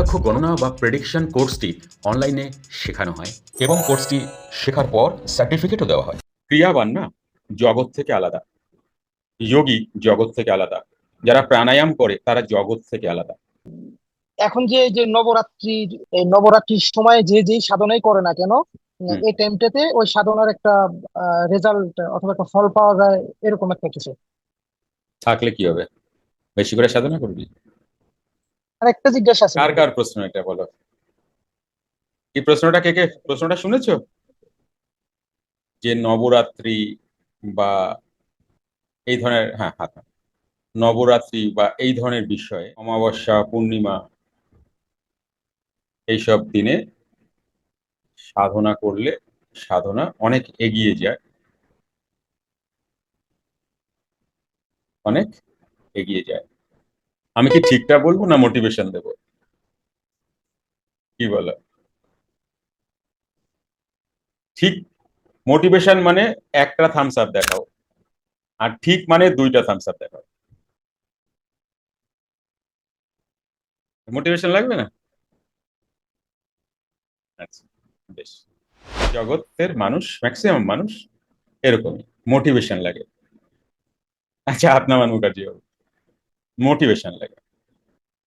কটাক্ষ গণনা বা প্রেডিকশন কোর্সটি অনলাইনে শেখানো হয় এবং কোর্সটি শেখার পর সার্টিফিকেটও দেওয়া হয়। ক্রিয়াবান না জগৎ থেকে আলাদা। যোগী জগৎ থেকে আলাদা। যারা প্রাণায়াম করে তারা জগৎ থেকে আলাদা। এখন যে যে নবরাত্রি এই নবরাত্রির সময় যে যেই সাধনাই করে না কেন এই টাইমটাতে ওই সাধনার একটা রেজাল্ট অথবা একটা ফল পাওয়া যায় এরকম একটা কিছু। থাকলে কি হবে? বেশি করে সাধনা করবি? আর একটা জিজ্ঞাসা আছে। কার কার প্রশ্ন এটা বলো? এই প্রশ্নটা কে কে, প্রশ্নটা শুনেছো? যে নবরাত্রি বা এই ধরনের হ্যাঁ হাত নবরাত্রি বা এই ধরনের বিষয়ে, অমাবস্যা, পূর্ণিমা, এইসব দিনে সাধনা করলে সাধনা অনেক এগিয়ে যায়। অনেক এগিয়ে যায়। আমি কি ঠিকটা বলব না মোটিভেশন দেব? কি বলো? ঠিক মোটিভেশন মানে একটা থামস আপ দেখাও, আর ঠিক মানে দুইটা থামস আপ দেখাও। মোটিভেশন লাগবে না? আচ্ছা বেশ। জগতের মানুষ ম্যাক্সিমাম মানুষ, এরকমই। মোটিভেশন লাগে। আচ্ছা আপনামান মুখার্জি বাবু মোটিভেশন লাগে।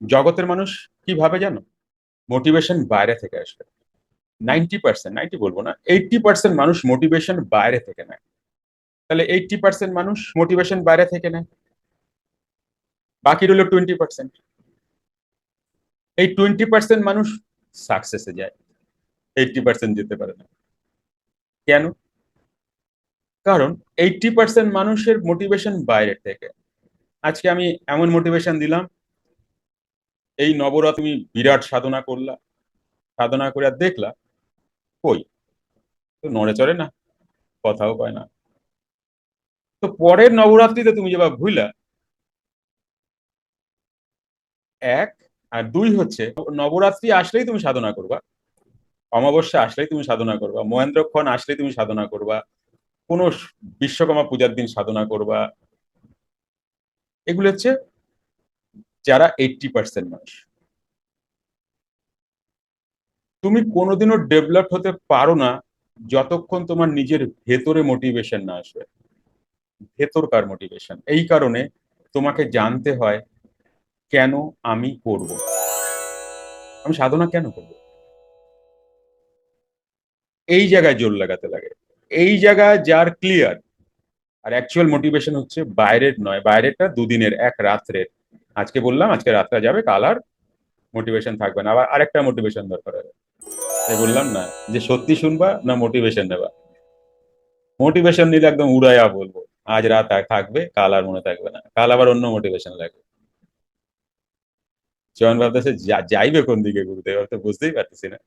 জগতের মানুষ কীভাবে জানো? মোটিভেশন বাইরে থেকে আসবে। নাইনটি পার্সেন্ট নাইনটি বলব না এইটটি পার্সেন্ট মানুষ মোটিভেশন বাইরে থেকে নেয়। তাহলে এইটটি পার্সেন্ট মানুষ মোটিভেশন বাইরে থেকে নেয়। বাকি রইল টোয়েন্টি পার্সেন্ট এই টোয়েন্টি পার্সেন্ট মানুষ সাকসেসে যায়। এইটটি পার্সেন্ট যেতে পারে না। কেন? কারণ এইটটি পার্সেন্ট মানুষের মোটিভেশন বাইরে থেকে। আজকে আমি এমন মোটিভেশন দিলাম, এই নবরাত তুমি বিরাট সাধনা করলা, সাধনা করে আর দেখলা, কই? তো নড়ে চড়ে না, কথাও পায় না। তো পরের নবরাত্রিতে তুমি যেবা ভুইলা, এক আর দুই হচ্ছে, নবরাত্রি আসলেই তুমি সাধনা করবা, অমাবস্যা আসলেই তুমি সাধনা করবা, মহেন্দ্রক্ষণ আসলেই তুমি সাধনা করবা, কোনো বিশ্বকর্মা পূজার দিন সাধনা করবা এগুলো হচ্ছে যারা এইটটি পার্সেন্ট মানুষ। তুমি কোনোদিনও ডেভেলপ হতে পারো না যতক্ষণ তোমার নিজের ভেতরে মোটিভেশন না আসবে। ভেতরকার মোটিভেশন এই কারণে তোমাকে জানতে হয়, কেন আমি করব? আমি সাধনা কেন করব? এই জায়গায় জোর লাগাতে লাগে। এই জায়গায় যার ক্লিয়ার আর অ্যাকচুয়াল মোটিভেশন হচ্ছে বাইরের নয়, বাইরেরটা দুদিনের, এক রাত্রের। আজকে বললাম, আজকে রাতটা যাবে, কাল আর মোটিভেশন থাকবে না। আবার আরেকটা মোটিভেশন দরকার হবে। তাই বললাম না, যে সত্যি শুনবা না মোটিভেশন নেবা? মোটিভেশন নিলে একদম উড়াইয়া বলব, আজ রাত থাকবে, কাল আর মনে থাকবে না। কাল আবার অন্য মোটিভেশন লাগবে। চয়ন ভাবতেছে যাইবে কোন দিকে গুরুদেব তো বুঝতেই পারতেছি না।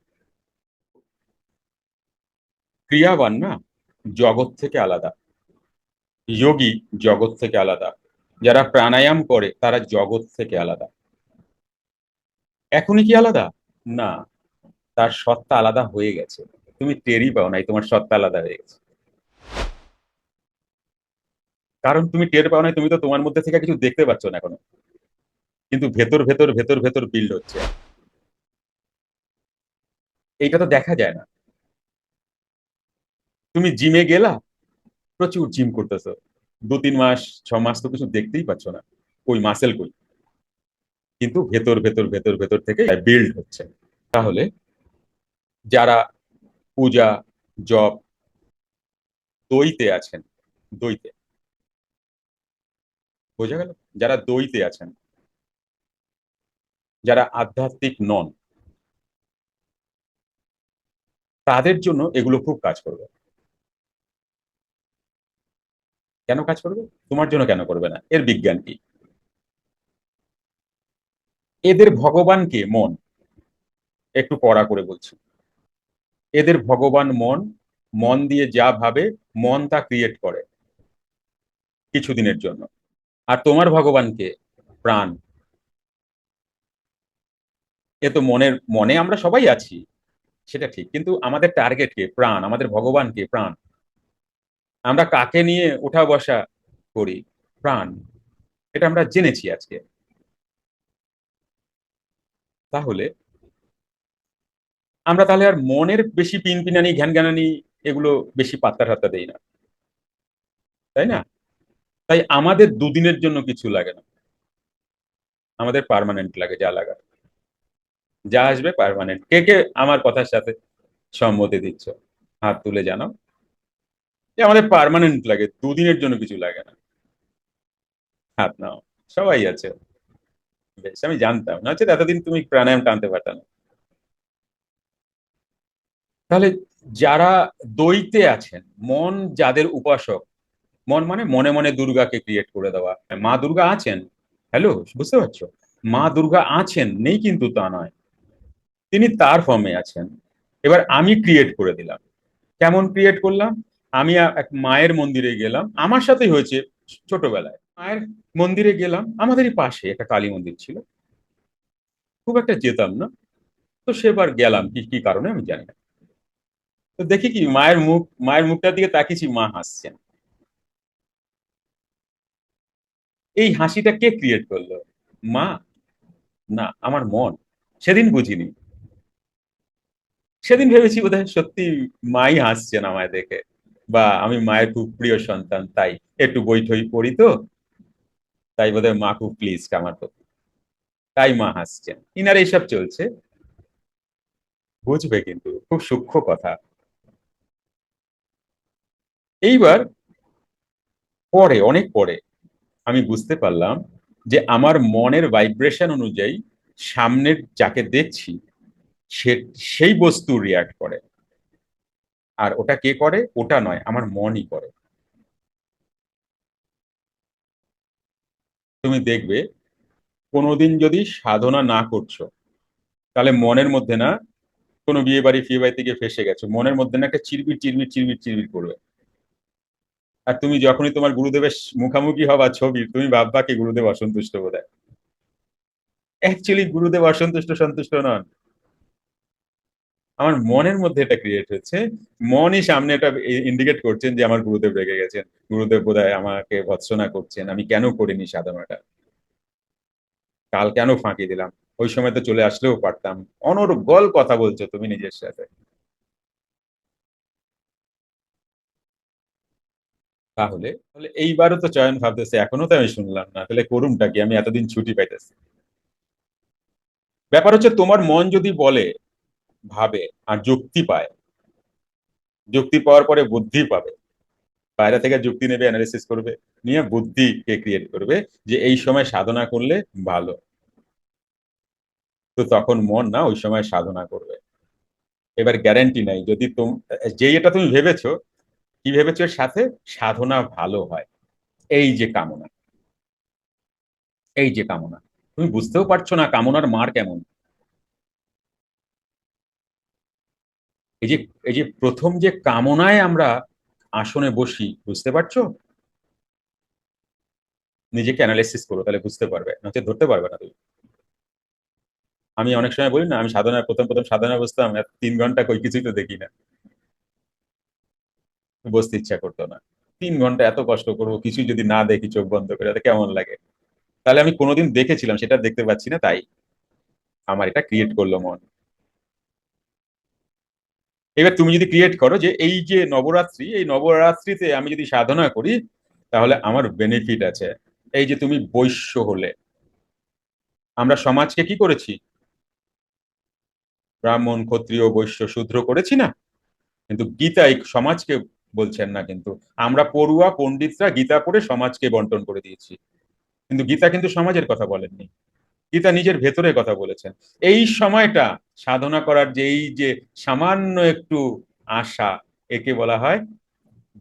ক্রিয়াবান না, জগৎ থেকে আলাদা। যোগী জগৎ থেকে আলাদা। যারা প্রাণায়াম করে, তারা জগৎ থেকে আলাদা। এখনই কি আলাদা? না। তার সত্তা আলাদা হয়ে গেছে। তুমি টেরই পাও নাই, তোমার সত্তা আলাদা হয়ে গেছে। কারণ তুমি টের পাও নাই, তুমি তো তোমার মধ্যে থেকে কিছু দেখতে পাচ্ছ না এখনও। কিন্তু ভেতর ভেতর ভেতর ভেতর বিল্ড হচ্ছে। এইটা তো দেখা যায় না। তুমি জিমে গেলা প্রচুর জিম করতেছো। দু তিন মাস ছ মাস তো কিছু দেখতেই পাচ্ছ না। ওই মাসেল কই? কিন্তু ভেতর ভেতর ভেতর ভেতর থেকে বিল্ড হচ্ছে। তাহলে যারা পূজা জব দইতে আছেন, দইতে। বোঝা গেল? যারা দইতে আছেন, যারা আধ্যাত্মিক নন, তাদের জন্য এগুলো খুব কাজ করবে। কেন কাজ করবে? তোমার জন্য কেন করবে না? এর বিজ্ঞান কি? এদের ভগবানকে মন। একটু কড়া করে বলছি। এদের ভগবান মন মন দিয়ে যা ভাবে, মন তা ক্রিয়েট করে কিছুদিনের জন্য। আর তোমার ভগবানকে প্রাণ। এ তো মনের, মনে আমরা সবাই আছি। সেটা ঠিক, কিন্তু আমাদের টার্গেট কে? প্রাণ। আমাদের ভগবান কে? প্রাণ। আমরা কাকে নিয়ে ওঠা বসা করি? প্রাণ। এটা আমরা জেনেছি আজকে। তাহলে আমরা তাহলে আর মনের বেশি পিনপিনানি ঘ্যান জ্ঞানানি এগুলো বেশি পাত্তা ঠাত্তা দেই না। তাই না? তাই আমাদের দুদিনের জন্য কিছু লাগে না। আমাদের পারমানেন্ট লাগে, যা লাগার। যা আসবে পারমানেন্ট কে কে আমার কথার সাথে সম্মতি দিচ্ছ? হাত তুলে জানাও। যে আমাদের পার্মানেন্ট লাগে, দুদিনের জন্য কিছু লাগে না। হাত নাও, সবাই আছে। বেশ, আমি জানতাম, না হচ্ছে এতদিন তুমি প্রাণায়াম টানতে পারত না। তাহলে যারা দ্বৈতে আছেন, মন যাদের উপাসক, মন মানে মনে মনে দুর্গাকে ক্রিয়েট করে দেওয়া। মা দুর্গা আছেন, হ্যালো, বুঝতে পারছ? মা দুর্গা আছেন, নেই কিন্তু তা নয়। তিনি তার ফর্মে আছেন। এবার আমি ক্রিয়েট করে দিলাম। কেমন ক্রিয়েট করলাম? আমি এক মায়ের মন্দিরে গেলাম। আমার সাথেই হয়েছে ছোটবেলায়। মায়ের মন্দিরে গেলাম। আমাদেরই পাশে একটা কালী মন্দির ছিল। খুব একটা যেতাম না। তো সেবার গেলাম। কি কি কারণে আমি জানি না। তো দেখি কি, মায়ের মুখ, মায়ের মুখটার দিকে তাকিয়েছি, মা হাসছেন। এই হাসিটা কে ক্রিয়েট করল? মা? না, আমার মন। সেদিন বুঝিনি। সেদিন ভেবেছি বোধহয় সত্যি মাই হাসছেন আমায় দেখে। বা আমি মায়ের খুব প্রিয় সন্তান, তাই একটু বই ঠই পড়ি তো। তাই বোধহয় মা খুব প্লিজ আমার প্রতি। তাই মা হাসছেন। ইনার এইসব চলছে। বুঝবে কিন্তু, খুব সূক্ষ্ম কথা। এইবার পরে, অনেক পরে, আমি বুঝতে পারলাম যে আমার মনের ভাইব্রেশন অনুযায়ী সামনের যাকে দেখছি, সে, সেই বস্তু রিয়াক্ট করে। আর ওটা কে করে? ওটা নয়, আমার মনই করে। তুমি দেখবে, কোনোদিন যদি সাধনা না করছ, তাহলে মনের মধ্যে না কোনো বিয়ে বাড়ি ফিয়ে বাড়ি থেকে ফেসে গেছো। মনের মধ্যে না একটা চিরবির চিরবির চিরবির চিরবির করবে আর তুমি যখনই তোমার গুরুদেবের মুখামুখি হবা ছবি, তুমি ভাববা কি গুরুদেব অসন্তুষ্ট বোধ অ্যাকচুয়ালি গুরুদেব অসন্তুষ্ট সন্তুষ্ট নন। আমার মনের মধ্যে এটা ক্রিয়েট হচ্ছে। মনই সামনে এটা ইন্ডিকেট করছেন যে আমার গুরুদেব রেগে গেছেন। গুরুদেব বোধ আমাকে ভৎসনা করছেন। আমি কেন করিনি সাধনাটা? কাল কেন ফাঁকি দিলাম? ওই সময় তো চলে আসলেও পারতাম। অনর্গল কথা বলছো তুমি নিজের সাথে। তাহলে তাহলে এইবারও তো চয়ন ভাবতেছে, এখনও তো আমি শুনলাম না। তাহলে করুমটা কি? আমি এতদিন ছুটি পাইতেছি। ব্যাপার হচ্ছে তোমার মন যদি বলে ভাবে আর যুক্তি পায়। যুক্তি পাওয়ার পরে বুদ্ধি পাবে। বাইরে থেকে যুক্তি নেবে অ্যানালিসিস করবে, নিয়ে বুদ্ধিকে ক্রিয়েট করবে যে এই সময় সাধনা করলে ভালো। তো তখন মন না ওই সময় সাধনা করবে। এবার গ্যারান্টি নাই। যদি তোম যে এটা তুমি ভেবেছো, কি ভেবেছো এর সাথে? সাধনা ভালো হয়। এই যে কামনা। এই যে কামনা। তুমি বুঝতেও পারছ না কামনার মার কেমন। এই যে এই যে প্রথম যে কামনায় আমরা আসনে বসি, বুঝতে পারছ? নিজেকে অ্যানালাইসিস করো, তাহলে বুঝতে পারবে নচে ধরতে পারবে না তুমি। আমি অনেক সময় বলি না, আমি সাধনা প্রথম প্রথম সাধনা বসতাম তিন ঘণ্টা কই কিছুই তো দেখি না। বসতে ইচ্ছা করতো না। তিন ঘণ্টা এত কষ্ট করব, কিছুই যদি না দেখি চোখ বন্ধ করে তাহলে কেমন লাগে? তাহলে আমি কোনোদিন দেখেছিলাম, সেটা দেখতে পাচ্ছি না, তাই। আমার এটা ক্রিয়েট করল মন। এবার তুমি যদি ক্রিয়েট করো যে এই যে নবরাত্রি, এই নবরাত্রিতে আমি যদি সাধনা করি, তাহলে আমার বেনিফিট আছে। এই যে তুমি বৈশ্য হলে। আমরা সমাজকে কি করেছি? ব্রাহ্মণ, ক্ষত্রিয়, বৈশ্য শূদ্র করেছি না? কিন্তু গীতা সমাজকে বলছেন না কিন্তু। আমরা পড়ুয়া, পণ্ডিতরা গীতা পড়ে সমাজকে বন্টন করে দিয়েছি। কিন্তু গীতা কিন্তু সমাজের কথা বলেননি। গীতা নিজের ভেতরে কথা বলেছেন। এই সময়টা সাধনা করার যে এই যে সামান্য একটু আশা, একে বলা হয়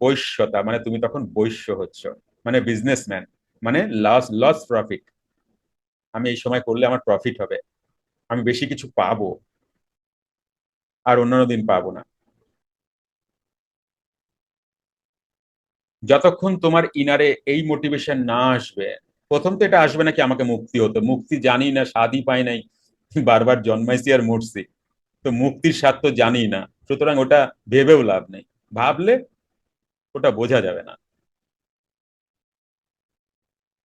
বৈশ্যতা মানে তুমি তখন বৈশ্য হচ্ছ মানে বিজনেসম্যান মানে লস লস প্রফিট আমি এই সময় করলে আমার প্রফিট হবে, আমি বেশি কিছু পাবো, আর অন্যান্য দিন পাবো না। যতক্ষণ তোমার ইনারে এই মোটিভেশন না আসবে প্রথম তো এটা আসবে নাকি আমাকে মুক্তি হতো? মুক্তি জানি না, স্বাদই পাই নাই, বারবার জন্মাইছি আর মরছি। তো মুক্তির স্বাদ তো জানি না, সুতরাং ওটা ভেবেও লাভ নেই। ভাবলে ওটা বোঝা যাবে না।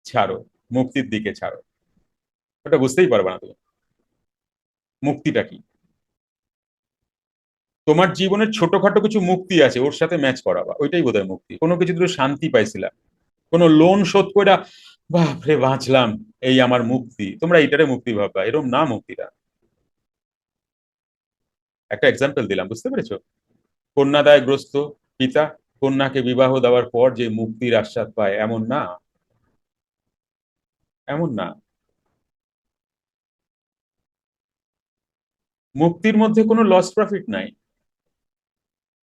ছাড়ো, মুক্তির দিকে ছাড়ো। ওটা বুঝতেই পারবে না তুমি। মুক্তিটা কি? তোমার জীবনের ছোটখাটো কিছু মুক্তি আছে, ওর সাথে ম্যাচ করাবা। ওইটাই বোধহয় মুক্তি। কোনো কিছু তুমি শান্তি পাইছিলাম। কোনো লোন শোধ করে বাপরে, বাঁচলাম। এই আমার মুক্তি। তোমরা এইটারে মুক্তি ভাববা। এরকম না মুক্তিটা। একটা এক্সাম্পল দিলাম, বুঝতে পেরেছ? কন্যাদায়গ্রস্ত পিতা, কন্যাকে বিবাহ দেওয়ার পর যে মুক্তির আশ্বাদ পায়, এমন না। এমন না। মুক্তির মধ্যে কোনো লস প্রফিট নাই।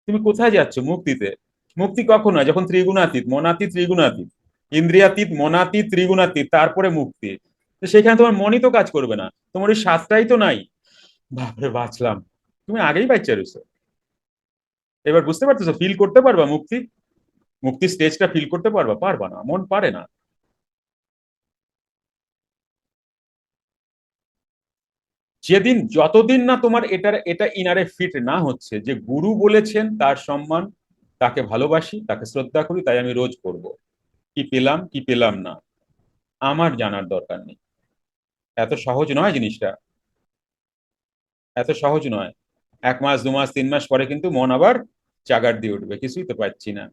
তুমি কোথায় যাচ্ছ মুক্তিতে? মুক্তি কখন হয়? যখন ত্রিগুণাতীত মনাতীত ত্রিগুণাতীত। ইন্দ্রিয়াতীত, মনাতীত, ত্রিগুণাতীত, তারপরে মুক্তি। তো সেখানে তোমার মনই তো কাজ করবে না। তোমার ওই সাতটাই তো নাই। বাপরে, বাঁচলাম। তুমি আগেই বাচ্চা এবার বুঝতে পারতেছো ফিল করতে পারবা মুক্তি? মুক্তি স্টেজটা ফিল করতে পারবা? পারবা না। মন পারে না। যেদিন, যতদিন না তোমার এটার, এটা ইনারে ফিট না হচ্ছে, যে গুরু বলেছেন তার সম্মান, তাকে ভালোবাসি, তাকে শ্রদ্ধা করি, তাই আমি রোজ করব। কি পেলাম কি পেলাম না, আমার জানার দরকার নেই। এত সহজ নয় জিনিসটা। এত সহজ নয়। এক মাস, দু মাস, তিন মাস পরে কিন্তু মন আবার চাগার দিয়ে উঠবে, কিছুই তো পাচ্ছি না।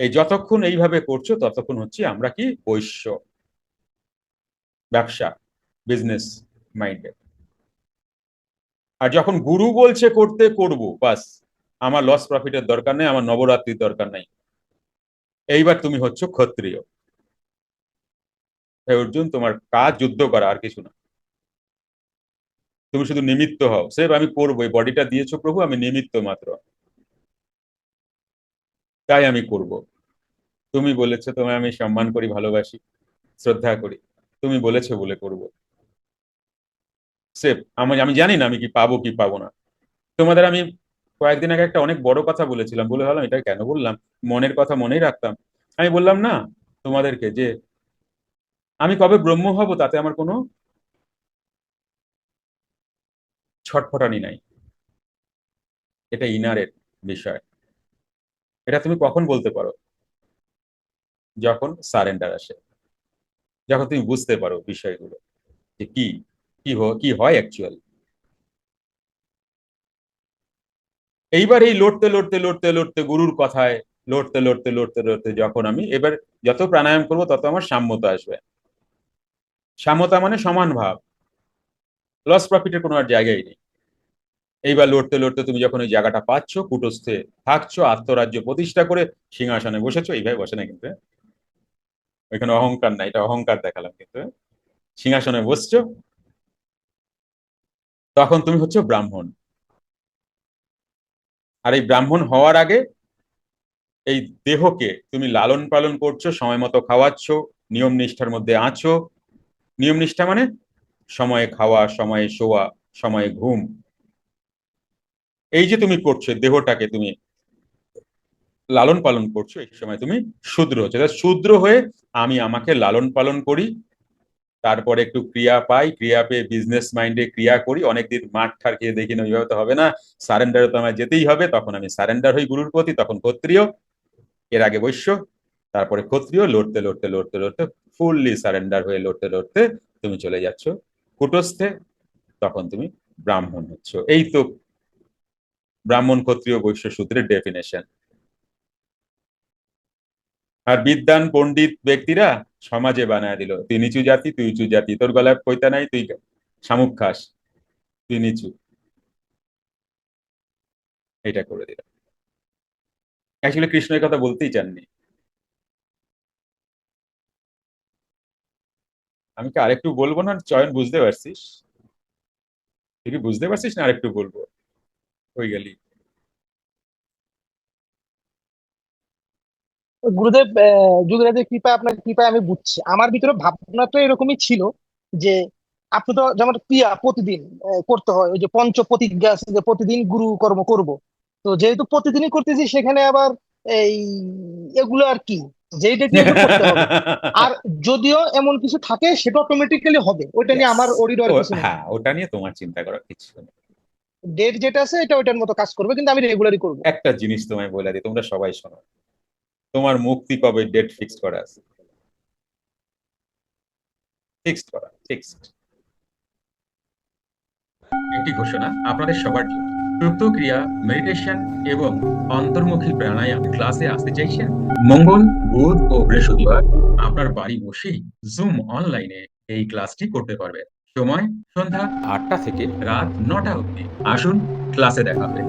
এই যতক্ষণ এইভাবে করছ, ততক্ষণ হচ্ছে আমরা কি বৈশ্য। ব্যবসা বিজনেস মাইন্ডেড আর যখন গুরু বলছে করতে, করব, বাস। আমার লস প্রফিটের দরকার নেই, আমার নবরাত্রির দরকার নেই। এইবার তুমি হচ্ছ ক্ষত্রিয়। হে অর্জুন, তোমার কাজ যুদ্ধ করা, আর কিছু না। তুমি শুধু নিমিত্ত হও। সেব, আমি করব। এই বডিটা দিয়েছ প্রভু, আমি নিমিত্ত মাত্র। তাই আমি করব। তুমি বলেছ তোমায় আমি সম্মান করি, ভালোবাসি, শ্রদ্ধা করি। তুমি বলেছ বলে করব। সেফ আমি আমি জানি না আমি কি পাবো কি পাবো না। তোমাদের আমি কয়েকদিন আগে একটা অনেক বড় কথা বলেছিলাম, বলে ভাবলাম এটা কেন বললাম? মনের কথা মনেই রাখতাম। আমি বললাম, না, তোমাদেরকে যে, আমি কবে ব্রহ্ম হব তাতে আমার কোনো ছটফটানি নাই। এটা ইনারের বিষয়। এটা তুমি কখন বলতে পারো? যখন সারেন্ডার আসে। যখন তুমি বুঝতে পারো বিষয়গুলো যে কি কি হয় অ্যাকচুয়াল এইবার এই লড়তে লড়তে লড়তে লড়তে গুরুর কথায় লড়তে লড়তে লড়তে লড়তে যখন আমি এবার যত প্রাণায়াম করব তত আমার সাম্যতা আসবে। সাম্যতা মানে সমান ভাব। লস প্রফিটের কোনো আর জায়গায় নেই। এইবার লড়তে লড়তে তুমি যখন ওই জায়গাটা পাচ্ছ, কুটস্থে থাকছো, আত্মরাজ্য প্রতিষ্ঠা করে সিংহাসনে বসেছো, এইভাবে বসে না কিন্তু। ওইখানে অহংকার না এটা অহংকার দেখালাম কিন্তু। সিংহাসনে বসছো, তখন তুমি হচ্ছে ব্রাহ্মণ। আর এই ব্রাহ্মণ হওয়ার আগে এই দেহকে তুমি লালন পালন করছ, সময় মতো খাওয়াচ্ছ, নিয়ম নিষ্ঠার মধ্যে আছো। নিয়ম নিষ্ঠা মানে সময়ে খাওয়া, সময়ে শোয়া, সময়ে ঘুম। এই যে তুমি করছ দেহটাকে তুমি লালন পালন করছ, এই সময় তুমি শূদ্র হচ্ছে। শূদ্র হয়ে আমি আমাকে লালন পালন করি তারপরে একটু ক্রিয়া পাই, ক্রিয়া পেয়ে বিজনেস মাইন্ডে ক্রিয়া করি, অনেকদিন মাঠ ঠার খেয়ে দেখি না, ওইভাবে তো হবে না। সারেন্ডারে তো আমার যেতেই হবে, তখন আমি সারেন্ডার হই গুরুর প্রতি, তখন ক্ষত্রিয়, এর আগে বৈশ্য, তারপরে ক্ষত্রিয়, লড়তে লড়তে লড়তে লড়তে ফুললি সারেন্ডার হয়ে লড়তে লড়তে তুমি চলে যাচ্ছ কুটস্থে, তখন তুমি ব্রাহ্মণ হচ্ছ। এই তো ব্রাহ্মণ, ক্ষত্রিয়, বৈশ্য সূত্রের ডেফিনেশন আর বিদ্যান পণ্ডিত ব্যক্তিরা সমাজে বানায় দিল। তুই নিচু জাতি, তুই উঁচু জাতি। তোর গলায় পৈতা নাই, তুই শামুক খাস। তুই নিচু। এটা করে দিল। অ্যাকচুয়ালি কৃষ্ণের কথা বলতেই চাননি। আমি কি আরেকটু বলব না? চয়ন বুঝতে পারছিস? তুই বুঝতে পারছিস না আরেকটু বলব? ওই গেলি। গুরুদেব যুগরাজের কৃপা আপনার কৃপায় আমি বুঝছি। আমার ভিতরে ভাবনা তো এরকমই ছিল যে আপনি তো যেমন ক্রিয়া প্রতিদিন করতে হয় ওই যে পঞ্চ প্রতিজ্ঞা আছে যে প্রতিদিন গুরু কর্ম করব। তো যেহেতু প্রতিদিনই করতেছি সেখানে আবার এই এগুলো আর কি? যেই ডেট নিয়ে করতে হবে। আর যদিও এমন কিছু থাকে সেটা অটোমেটিক্যালি হবে। ওইটা নিয়ে আমার অরিডর কিছু হ্যাঁ ওটা নিয়ে তোমার চিন্তা করার কিছু নেই। ডেট যেটা আছে এটা ওইটার মতো কাজ করবে কিন্তু আমি রেগুলারই করব। একটা জিনিস তোমায় বলে দিই তোমরা সবাই শোনো। তোমার মুক্তি কবে ডেট ফিক্সড করা আছে। ফিক্সড করা ফিক্সড একটি ঘোষণা, আপনাদের সবার জন্য। সুপ্ত ক্রিয়া মেডিটেশন এবং অন্তর্মুখী প্রাণায়াম ক্লাসে আসতে চাইছেন? মঙ্গল, বুধ ও বৃহস্পতিবার আপনার বাড়ি বসেই জুম অনলাইনে এই ক্লাসটি করতে পারবেন। সময় সন্ধ্যা আটটা থেকে রাত নটা অবধি। আসুন ক্লাসে দেখা হবে।